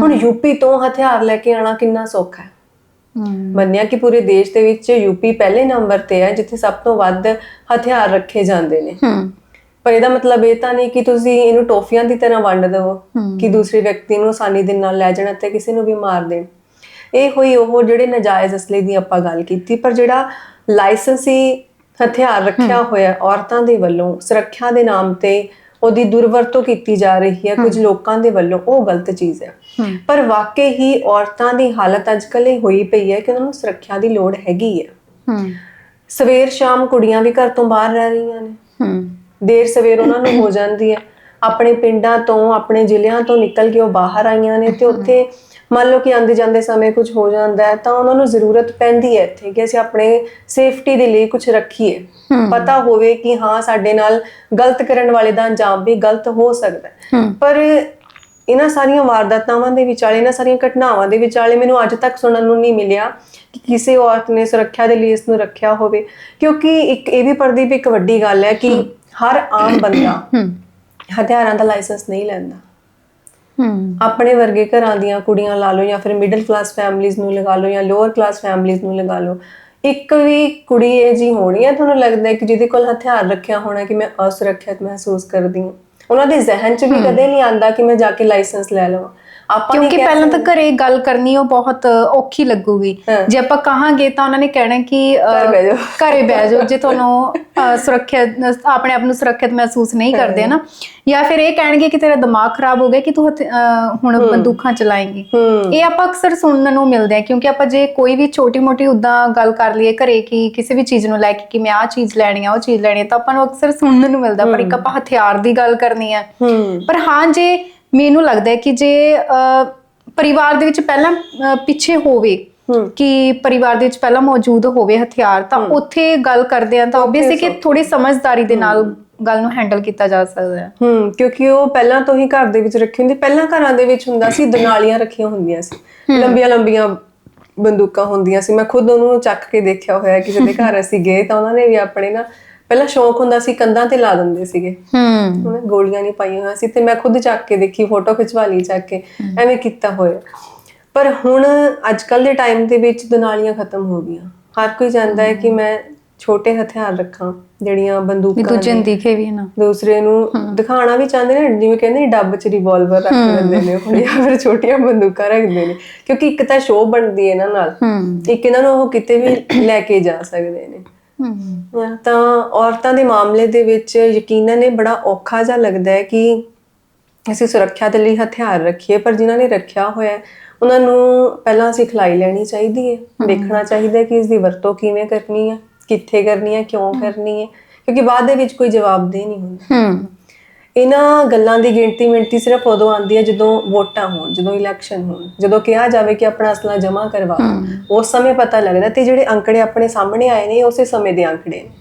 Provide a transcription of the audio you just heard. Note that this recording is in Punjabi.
ਹੁਣ ਯੂਪੀ ਤੋਂ ਹਥਿਆਰ ਲੈ ਕੇ ਆਣਾ ਕਿੰਨਾ ਸੌਖਾ ਹੈ। ਮੰਨਿਆ ਕਿ ਪੂਰੇ ਦੇਸ਼ ਦੇ ਵਿੱਚ ਯੂਪੀ ਪਹਿਲੇ ਨੰਬਰ ਤੇ ਹੈ ਜਿੱਥੇ ਸਭ ਤੋਂ ਵੱਧ ਹਥਿਆਰ ਰੱਖੇ ਜਾਂਦੇ ਨੇ। ਪਰ ਇਹਦਾ ਮਤਲਬ ਇਹ ਤਾਂ ਨਹੀਂ ਕਿ ਤੁਸੀਂ ਇਹਨੂੰ ਟੋਫੀਆਂ ਦੀ ਤਰ੍ਹਾਂ ਵੰਡ ਹਮ। ਕਿ ਦੂਸਰੇ ਵਿਅਕਤੀ ਨੂੰ ਆਸਾਨੀ ਦੇ ਨਾਲ ਲੈ ਜਾਣਾ ਤੇ ਕਿਸੇ ਨੂੰ ਵੀ ਮਾਰ ਦੇਣ। ਇਹ ਹੋਈ ਉਹ ਜਿਹੜੇ ਨਜਾਇਜ਼ ਅਸਲੇ ਦੀ ਆਪਾਂ ਗੱਲ ਕੀਤੀ ਪਰ ਜਿਹੜਾ ਲਾਇਸੈਂਸੀ ਹਥਿਆਰ ਰੱਖਿਆ ਹੋਇਆ ਔਰਤਾਂ ਦੇ ਵੱਲੋਂ ਸੁਰੱਖਿਆ ਦੇ ਨਾਮ ਤੇ ਉਹਦੀ ਦੁਰਵਰਤੋਂ ਕੀਤੀ ਜਾ ਰਹੀ ਹੈ ਕੁਝ ਲੋਕਾਂ ਦੇ ਵੱਲੋਂ ਉਹ ਗਲਤ ਚੀਜ਼ ਹੈ। ਪਰ ਵਾਕਈ ਹੀ ਔਰਤਾਂ ਦੀ ਹਾਲਤ ਅੱਜਕੱਲ੍ਹ ਇਹ ਹੋਈ ਪਈ ਹੈ ਕਿ ਉਹਨਾਂ ਨੂੰ ਸੁਰੱਖਿਆ ਦੀ ਲੋੜ ਹੈਗੀ ਹੈ। ਹੂੰ ਸਵੇਰ ਸ਼ਾਮ ਕੁੜੀਆਂ ਵੀ ਘਰ ਤੋਂ ਬਾਹਰ ਰਹਿ ਰਹੀਆਂ ਨੇ। ਹੂੰ ਦੇਰ ਸਵੇਰ ਉਹਨਾਂ ਨੂੰ ਹੋ ਜਾਂਦੀ ਹੈ। ਆਪਣੇ ਪਿੰਡਾਂ ਤੋਂ ਆਪਣੇ ਜ਼ਿਲ੍ਹਿਆਂ ਤੋਂ ਨਿਕਲ ਕੇ ਉਹ ਬਾਹਰ ਆਈਆਂ ਨੇ ਤੇ ਉੱਥੇ ਮੰਨ ਲਓ ਕਿ ਆਂਦੇ ਜਾਂਦੇ ਸਮੇਂ ਕੁਝ ਹੋ ਜਾਂਦਾ ਹੈ ਤਾਂ ਉਹਨਾਂ ਨੂੰ ਜ਼ਰੂਰਤ ਪੈਂਦੀ ਹੈ ਇੱਥੇ ਕਿ ਅਸੀਂ ਆਪਣੇ ਸੇਫਟੀ ਦੇ ਲਈ ਕੁਝ ਰੱਖੀਏ। ਪਤਾ ਹੋਵੇ ਕਿ ਹਾਂ ਸਾਡੇ ਨਾਲ ਗਲਤ ਕਰਨ ਵਾਲੇ ਦਾ ਅੰਜਾਮ ਵੀ ਗਲਤ ਹੋ ਸਕਦਾ ਹੈ। ਪਰ ਇਹਨਾਂ ਸਾਰੀਆਂ ਵਾਰਦਾਤਾਵਾਂ ਦੇ ਵਿਚਾਲੇ ਇਹਨਾਂ ਸਾਰੀਆਂ ਘਟਨਾਵਾਂ ਦੇ ਵਿਚਾਲੇ ਮੈਨੂੰ ਅੱਜ ਤੱਕ ਸੁਣਨ ਨੂੰ ਨਹੀਂ ਮਿਲਿਆ ਕਿ ਕਿਸੇ ਔਰਤ ਨੇ ਸੁਰੱਖਿਆ ਦੇ ਲਈ ਇਸ ਨੂੰ ਰੱਖਿਆ ਹੋਵੇ। ਕਿਉਂਕਿ ਇੱਕ ਇਹ ਵੀ ਪ੍ਰਦੀਪ ਇੱਕ ਵੱਡੀ ਗੱਲ ਹੈ ਕਿ ਹਰ ਆਮ ਬੰਦਾ ਹਥਿਆਰਾਂ ਦਾ ਲਾਇਸੈਂਸ ਨਹੀਂ ਲੈਂਦਾ। ਹੂੰ। ਆਪਣੇ ਵਰਗੇ ਘਰਾਂ ਦੀਆਂ ਕੁੜੀਆਂ ਲਾ ਲਓ ਜਾਂ ਫਿਰ ਮਿਡਲ ਕਲਾਸ ਫੈਮਲੀਆਂ ਨੂੰ ਲਗਾ ਲਓ ਜਾਂ ਲੋਅਰ ਕਲਾਸ ਫੈਮਲੀਆਂ ਨੂੰ ਲਗਾ ਲਓ ਇੱਕ ਵੀ ਕੁੜੀ ਇਹ ਜੀ ਹੋਣੀ ਹੈ ਤੁਹਾਨੂੰ ਲੱਗਦਾ ਹੈ ਕਿ ਜਿਹਦੇ ਕੋਲ ਹਥਿਆਰ ਰੱਖਿਆ ਹੋਣਾ ਕਿ ਮੈਂ ਅਸੁਰੱਖਿਅਤ ਮਹਿਸੂਸ ਕਰਦੀ ਹਾਂ? ਉਹਨਾਂ ਦੇ ਜ਼ਿਹਨ 'ਚ ਵੀ ਕਦੇ ਨਹੀਂ ਆਂਦਾ ਕਿ ਮੈਂ ਜਾ ਕੇ ਲਾਇਸੈਂਸ ਲੈ ਲਵਾਂ। ਆਪਾਂ ਕਿਉਂਕਿ ਪਹਿਲਾਂ ਤਾਂ ਘਰੇ ਗੱਲ ਕਰਨੀ ਉਹ ਬਹੁਤ ਔਖੀ ਲੱਗੂਗੀ। ਜੇ ਆਪਾਂ ਕਹਾਂਗੇ ਤਾਂ ਉਹਨਾਂ ਨੇ ਕਹਿਣਾ ਕਿ ਘਰ ਬਹਿ ਜਾਓ। ਜੇ ਤੁਹਾਨੂੰ ਸੁਰੱਖਿਅਤ ਆਪਣੇ ਆਪ ਨੂੰ ਸੁਰੱਖਿਅਤ ਮਹਿਸੂਸ ਨਹੀਂ ਕਰਦੇ ਨਾ। ਜਾਂ ਫਿਰ ਇਹ ਕਹਿਣਗੇ ਕਿ ਤੇਰਾ ਦਿਮਾਗ ਖਰਾਬ ਹੋ ਗਿਆ ਕਿ ਤੂੰ ਹੁਣ ਬੰਦੂਕਾਂ ਚਲਾਏਂਗੀ। ਇਹ ਆਪਾਂ ਅਕਸਰ ਸੁਣਨ ਨੂੰ ਮਿਲਦੇ ਆ ਕਿਉਂਕਿ ਆਪਾਂ ਜੇ ਕੋਈ ਵੀ ਛੋਟੀ ਮੋਟੀ ਉਦਾਂ ਗੱਲ ਕਰ ਲਈਏ ਘਰੇ ਕਿ ਕਿਸੇ ਵੀ ਚੀਜ਼ ਨੂੰ ਲੈ ਕੇ ਕਿ ਮੈਂ ਆਹ ਚੀਜ਼ ਲੈਣੀ ਆ ਉਹ ਚੀਜ਼ ਲੈਣੀ ਆ ਤਾਂ ਆਪਾਂ ਨੂੰ ਅਕਸਰ ਸੁਣਨ ਨੂੰ ਮਿਲਦਾ ਪਰ ਇੱਕ ਆਪਾਂ ਹਥਿਆਰ ਦੀ ਗੱਲ ਕਰਨੀ ਆ। ਪਰ ਹਾਂ ਜੇ ਮੈਨੂੰ ਲੱਗਦਾ ਹੈ ਕਿ ਜੇ ਪਰਿਵਾਰ ਦੇ ਵਿੱਚ ਪਹਿਲਾਂ ਪਿੱਛੇ ਹੋਵੇ ਕਿ ਪਰਿਵਾਰ ਦੇ ਵਿੱਚ ਪਹਿਲਾਂ ਮੌਜੂਦ ਹੋਵੇ ਹਥਿਆਰ ਤਾਂ ਉੱਥੇ ਗੱਲ ਕਰਦੇ ਆ ਤਾਂ ਆਬਵੀਅਸਲੀ ਕਿ ਥੋੜੀ ਸਮਝਦਾਰੀ ਦੇ ਨਾਲ ਗੱਲ ਨੂੰ ਹੈਂਡਲ ਕੀਤਾ ਜਾ ਸਕਦਾ ਹੈ। ਹੂੰ ਕਿਉਂਕਿ ਉਹ ਪਹਿਲਾਂ ਤੋਂ ਹੀ ਘਰ ਦੇ ਵਿੱਚ ਰੱਖੀ ਹੁੰਦੀ ਪਹਿਲਾਂ ਘਰਾਂ ਦੇ ਵਿੱਚ ਹੁੰਦਾ ਸੀ ਦਨਾਲੀਆਂ ਰੱਖੀਆਂ ਹੁੰਦੀਆਂ ਸੀ। ਲੰਬੀਆਂ ਲੰਬੀਆਂ ਬੰਦੂਕਾਂ ਹੁੰਦੀਆਂ ਸੀ। ਮੈਂ ਖੁਦ ਉਹਨੂੰ ਚੱਕ ਕੇ ਦੇਖਿਆ ਹੋਇਆ ਕਿਸੇ ਦੇ ਘਰ ਅਸੀਂ ਗਏ ਤਾਂ ਉਹਨਾਂ ਨੇ ਵੀ ਆਪਣੇ ਨਾ ਪਹਿਲਾਂ ਸ਼ੌਂਕ ਹੁੰਦਾ ਸੀ ਕੰਧਾਂ ਤੇ ਲਾ ਦਿੰਦੇ ਸੀਗੇ। ਹੂੰ। ਉਹਨੇ ਗੋਲੀਆਂ ਨਹੀਂ ਪਾਈਆਂ ਹੋਈਆਂ ਸੀ ਤੇ ਮੈਂ ਖੁਦ ਚੱਕ ਕੇ ਦੇਖੀ ਫੋਟੋ ਖਿਚਵਾ ਲਈ ਚੱਕ ਕੇ ਐਵੇਂ ਕੀਤਾ ਹੋਇਆ। ਪਰ ਹੁਣ ਅੱਜ ਕੱਲ ਦੇ ਟਾਈਮ ਦੇ ਵਿੱਚ ਦਨਾਲੀਆਂ ਖਤਮ ਹੋ ਗਈਆਂ। ਹਰ ਕੋਈ ਚਾਹੁੰਦਾ ਹੈ ਕਿ ਮੈਂ ਛੋਟੇ ਹਥਿਆਰ ਰੱਖਾਂ ਜਿਹੜੀਆਂ ਬੰਦੂਕਾਂ ਦੂਜੇ ਨੇ। ਦਿਖੇ ਵੀ ਨਾ। ਦੂਸਰੇ ਨੂੰ ਦਿਖਾਉਣਾ ਵੀ ਚਾਹੁੰਦੇ ਨੇ ਜਿਵੇਂ ਕਹਿੰਦੇ ਨੇ ਡੱਬ 'ਚ ਰਿਵਾਲਵਰ ਰੱਖ ਲੈਂਦੇ ਨੇ ਉਹ ਜਾਂ ਫਿਰ ਛੋਟੀਆਂ ਬੰਦੂਕਾਂ ਰੱਖਦੇ ਨੇ। ਕਿਉਂਕਿ ਇੱਕ ਤਾਂ ਸ਼ੋਅ ਬਣਦੀ ਹੈ ਇਹਨਾਂ ਨਾਲ। ਇੱਕ ਇਹਨਾਂ ਨੂੰ ਉਹ ਕਿਤੇ ਵੀ ਲੈ ਕੇ ਜਾ ਸਕਦੇ ਨੇ। ਹੂੰ ਤਾਂ ਔਰਤਾਂ ਦੇ ਮਾਮਲੇ ਦੇ ਵਿੱਚ ਯਕੀਨਨ ਇਹ ਬੜਾ ਔਖਾ ਜਿਹਾ ਲੱਗਦਾ ਹੈ ਕਿ ਅਸੀਂ ਸੁਰੱਖਿਆ ਦੇ ਲਈ ਹਥਿਆਰ ਰੱਖੀਏ ਪਰ ਜਿਨ੍ਹਾਂ ਨੇ ਰੱਖਿਆ ਹੋਇਆ ਉਹਨਾਂ ਨੂੰ ਪਹਿਲਾਂ ਸਿਖਲਾਈ ਲੈਣੀ ਚਾਹੀਦੀ ਹੈ। ਦੇਖਣਾ ਚਾਹੀਦਾ ਹੈ ਕਿ ਇਸ ਦੀ ਵਰਤੋਂ ਕਿਵੇਂ ਕਰਨੀ ਹੈ ਕਿੱਥੇ ਕਰਨੀ ਹੈ ਕਿਉਂ ਕਰਨੀ ਹੈ ਕਿਉਂਕਿ ਬਾਅਦ ਦੇ ਵਿੱਚ ਕੋਈ ਜਵਾਬਦੇਹ ਨਹੀਂ ਹੁੰਦਾ। ਹੂੰ ਇਹਨਾਂ ਗੱਲਾਂ ਦੀ ਗਿਣਤੀ ਮਿੰਟੀ ਸਿਰਫ ਉਦੋਂ ਆਉਂਦੀ ਹੈ ਜਦੋਂ ਵੋਟਾਂ ਹੋਣ ਜਦੋਂ ਇਲੈਕਸ਼ਨ ਹੋਣ ਜਦੋਂ ਕਿਹਾ ਜਾਵੇ ਕਿ ਆਪਣਾ ਅਸਲਾ ਜਮ੍ਹਾਂ ਕਰਵਾਓ ਉਸ ਸਮੇਂ ਪਤਾ ਲੱਗਦਾ ਤੇ ਜਿਹੜੇ ਅੰਕੜੇ ਆਪਣੇ ਸਾਹਮਣੇ ਆਏ ਨੇ ਉਸੇ ਸਮੇਂ ਦੇ ਅੰਕੜੇ ਨੇ।